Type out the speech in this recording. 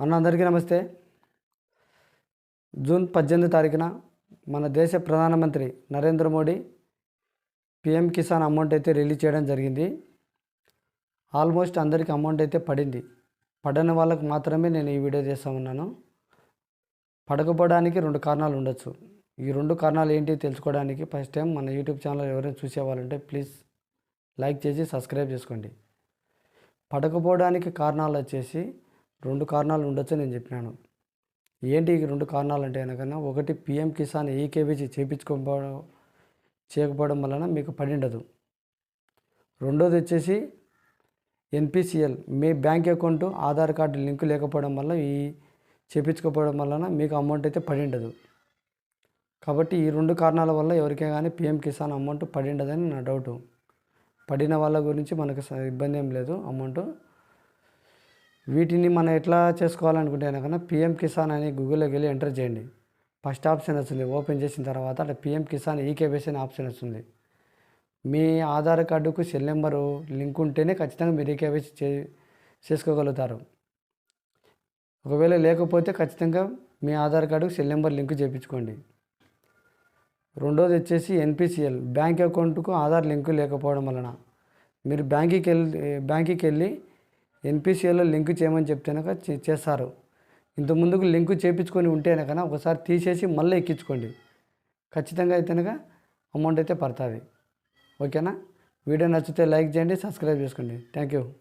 అన్న అందరికీ నమస్తే. జూన్ పద్దెనిమిది తారీఖున మన దేశ ప్రధానమంత్రి నరేంద్ర మోడీ పిఎం కిసాన్ అమౌంట్ అయితే రిలీజ్ చేయడం జరిగింది. ఆల్మోస్ట్ అందరికీ అమౌంట్ అయితే పడింది. పడని వాళ్ళకు మాత్రమే నేను ఈ వీడియో చేస్తా ఉన్నాను. పడకపోవడానికి రెండు కారణాలు ఉండొచ్చు. ఈ రెండు కారణాలు ఏంటి తెలుసుకోవడానికి ఫస్ట్ టైం మన యూట్యూబ్ ఛానల్ ఎవరైనా చూసేవాళ్ళంటే ప్లీజ్ లైక్ చేసి సబ్స్క్రైబ్ చేసుకోండి. పడకపోవడానికి కారణాలు వచ్చేసి రెండు కారణాలు ఉండొచ్చు నేను చెప్పినాను. ఏంటి ఈ రెండు కారణాలు అంటే కనుక ఒకటి పిఎం కిసాన్ ఈకేబీసీ చేయించుకోకపోవడం చేయకపోవడం వలన మీకు పడిండదు రెండోది వచ్చేసి ఎన్పిసిఎల్ మీ bank account Aadhaar card link లేకపోవడం వల్ల ఈ చేపించుకోకపోవడం వలన మీకు అమౌంట్ అయితే పడిండదు కాబట్టి ఈ రెండు కారణాల వల్ల ఎవరికే కానీ పిఎం కిసాన్ అమౌంట్ పడిండదని నా డౌటు. పడిన వాళ్ళ గురించి మనకు స- ఇబ్బంది ఏం లేదు. అమౌంట్ వీటిని మనం ఎట్లా చేసుకోవాలనుకుంటే కనుక పిఎం కిసాన్ అని గూగుల్లోకి వెళ్ళి ఎంటర్ చేయండి. ఫస్ట్ ఆప్షన్ వస్తుంది. ఓపెన్ చేసిన తర్వాత అట్లా పిఎం కిసాన్ ఈకేబీసీ అనే ఆప్షన్ వస్తుంది. మీ ఆధార్ కార్డుకు సెల్ నెంబరు లింక్ ఉంటేనే ఖచ్చితంగా మీరు ఈకేబీసీ చే చేసుకోగలుగుతారు. ఒకవేళ లేకపోతే ఖచ్చితంగా మీ ఆధార్ కార్డుకు సెల్ నెంబర్ లింక్ చేయించుకోండి. రెండోది వచ్చేసి ఎన్పిసిఎల్. బ్యాంక్ అకౌంట్కు ఆధార్ లింకు లేకపోవడం వలన మీరు బ్యాంకుకి వెళ్ళి బ్యాంకుకి వెళ్ళి ఎన్పిసిఎల్లో లింక్ చేయమని చెప్తేనక చే- చేస్తారు. ఇంత ముందుకు లింకు చేయించుకొని ఉంటేనక ఒకసారి తీసేసి మళ్ళీ ఎక్కించుకోండి. ఖచ్చితంగా అయితేనక అమౌంట్ అయితే పడుతుంది. ఓకేనా? వీడియో నచ్చితే లైక్ చేయండి సబ్స్క్రైబ్ చేసుకోండి. Thank you